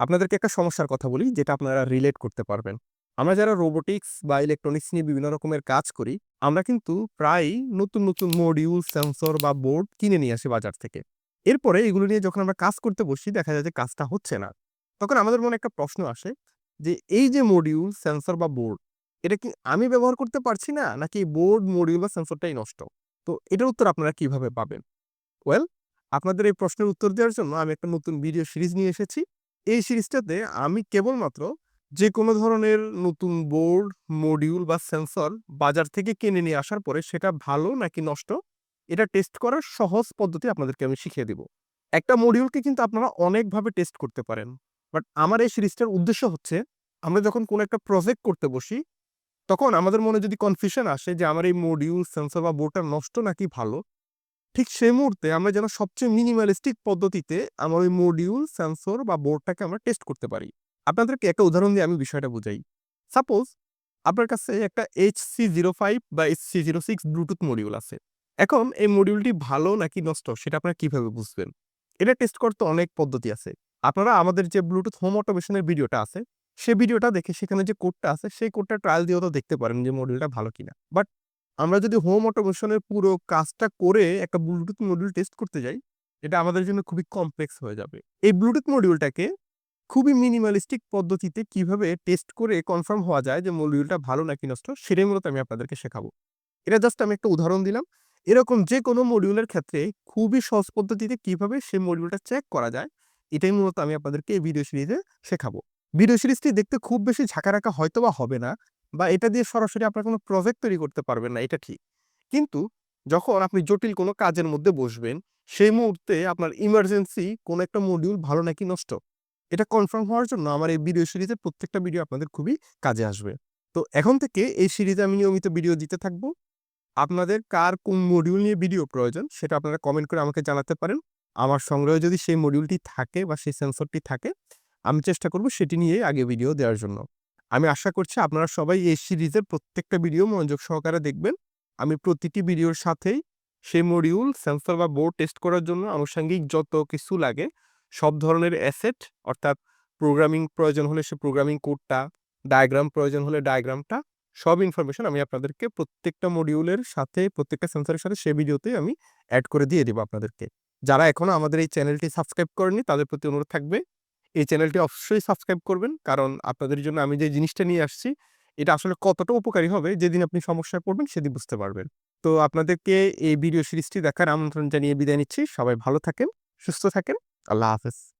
আপনাদেরকে একটা সমস্যার কথা বলি যেটা আপনারা রিলেট করতে পারবেন। আমরা যারা রোবোটিক্স বা ইলেকট্রনিক্স নিয়ে বিভিন্ন রকমের কাজ করি, আমরা কিন্তু প্রায়ই নতুন, নতুন মডিউল, সেন্সর বা বোর্ড কিনে নিয়ে আসি বাজার থেকে। এরপরে এগুলো নিয়ে যখন আমরা কাজ করতে বসি দেখা যায় যে কাজটা হচ্ছে না। তখন আমাদের মনে একটা প্রশ্ন আসে যে এই যে মডিউল, সেন্সর বা বোর্ড এটা কি আমি ব্যবহার করতে পারছি না নাকি বোর্ড, মডিউল বা সেন্সরটাই নষ্ট? তো এটার উত্তর আপনারা কীভাবে পাবেন? ওয়েল আপনাদের এই প্রশ্নের উত্তর দেওয়ার জন্য আমি একটা নতুন ভিডিও সিরিজ নিয়ে এসেছি। এই সিরিজটাতে আমি কেবলমাত্র যেকোনো ধরনের নতুন বোর্ড, মডিউল বা সেন্সর বাজার থেকে কিনে নিয়ে আসার পরে সেটা ভালো নাকি নষ্ট এটা টেস্ট করার সহজ পদ্ধতি আপনাদেরকে আমি শিখিয়ে দিব। একটা মডিউলকে কিন্তু আপনারা অনেকভাবে টেস্ট করতে পারেন। বাট আমার এই সিরিজটার উদ্দেশ্য হচ্ছে আমরা যখন কোনো একটা প্রজেক্ট করতে বসি, তখন আমাদের মনে যদি কনফিউশন আসে যে আমার এই মডিউল, সেন্সর বা বোর্ডটা নষ্ট নাকি ভালো, ঠিক সেই মুহূর্তে আমরা যেন সবচেয়ে মিনিমালিস্টিক পদ্ধতিতে আমার ওই মডিউল, সেন্সর বা বোর্ডটাকে আমরা টেস্ট করতে পারি। আপনাদেরকে একটা উদাহরণ দিয়ে আমি বিষয়টা বুঝাই। সাপোজ আপনার কাছে একটা HC05 বা HC06 ব্লুটুথ মডিউল আছে। এখন এই মডিউলটি ভালো নাকি নষ্ট সেটা আপনারা কীভাবে বুঝবেন? এটা টেস্ট করতে অনেক পদ্ধতি আছে। আপনারা আমাদের যে ব্লুটুথ হোম অটোমেশন এর ভিডিওটা আছে, সেই ভিডিওটা দেখে সেখানে যে কোডটা আছে সেই কোডটা ট্রায়াল দিয়েও তো দেখতে পারেন যে মডিউলটা ভালো কিনা। বাট আমরা যদি হোম অটোমেশনের পুরো কাজটা করে একটা ব্লুটুথ মডিউল টেস্ট করতে যাই, এটা আমাদের জন্য খুবই কমপ্লেক্স হয়ে যাবে। এই ব্লুটুথ মডিউলটাকে খুবই মিনিমালিস্টিক পদ্ধতিতে কীভাবে টেস্ট করে কনফার্ম হওয়া যায় যে মডিউলটা ভালো নাকি নষ্ট সেটাই মূলত আমি আপনাদেরকে শেখাবো। এটা জাস্ট আমি একটা উদাহরণ দিলাম। এরকম যেকোনো মডিউলের ক্ষেত্রে খুবই সহজ পদ্ধতিতে কীভাবে সেই মডিউলটা চেক করা যায়, এটাই মূলত আমি আপনাদেরকে এই ভিডিও সিরিজে শেখাবো। ভিডিও সিরিজটি দেখতে খুব বেশি ঝাঁকা রাখা হয়তো বা হবে না বা এটা দিয়ে সরাসরি আপনার কোনো প্রজেক্ট তৈরি করতে পারবেন না, এটা ঠিক। কিন্তু যখন আপনি জটিল কোনো কাজের মধ্যে বসবেন, সেই মুহূর্তে আপনার ইমার্জেন্সি কোনো একটা মডিউল ভালো নাকি নষ্ট, এটা কনফার্ম হওয়ার জন্য আমার এই ভিডিও সিরিজের প্রত্যেকটা ভিডিও আপনাদের খুবই কাজে আসবে। তো এখন থেকে এই সিরিজে আমি নিয়মিত ভিডিও দিতে থাকব আপনাদের কার কোন মডিউল নিয়ে ভিডিও প্রয়োজন সেটা আপনারা কমেন্ট করে আমাকে জানাতে পারেন। আমার সংগ্রহে যদি সেই মডিউলটি থাকে বা সেই সেন্সরটি থাকে, আমি চেষ্টা করব সেটি নিয়েই আগে ভিডিও দেওয়ার জন্য। আমি আশা করছি আপনারা সবাই এই সিরিজের প্রত্যেকটা ভিডিও মনোযোগ সহকারে দেখবেন। আমি প্রতিটি ভিডিওর সাথেই সেই মডিউল, সেন্সর বা বোর্ড টেস্ট করার জন্য আনুষঙ্গিক যত কিছু লাগে, সব ধরনের অ্যাসেট অর্থাৎ প্রোগ্রামিং প্রয়োজন হলে সে প্রোগ্রামিং কোডটা, ডায়াগ্রাম প্রয়োজন হলে ডায়াগ্রামটা, সব ইনফরমেশন আমি আপনাদেরকে প্রত্যেকটা মডিউলের সাথে, প্রত্যেকটা সেন্সরের সাথে সেই ভিডিওতেই আমি অ্যাড করে দিয়ে দেবো আপনাদেরকে। যারা এখনও আমাদের এই চ্যানেলটি সাবস্ক্রাইব করেনি তাদের প্রতি অনুরোধ থাকবে, এই চ্যানেলটি অবশ্যই সাবস্ক্রাইব করবেন। কারণ আপনাদের জন্য আমি যে জিনিসটা নিয়ে আসছি, এটা আসলে কতটা উপকারী হবে যেদিন আপনি সমস্যায় পড়বেন সেদিন বুঝতে পারবেন। তো আপনাদেরকে এই ভিডিও সিরিজটি দেখার আমন্ত্রণ জানিয়ে বিদায় নিচ্ছি। সবাই ভালো থাকেন, সুস্থ থাকেন। আল্লাহ হাফেজ।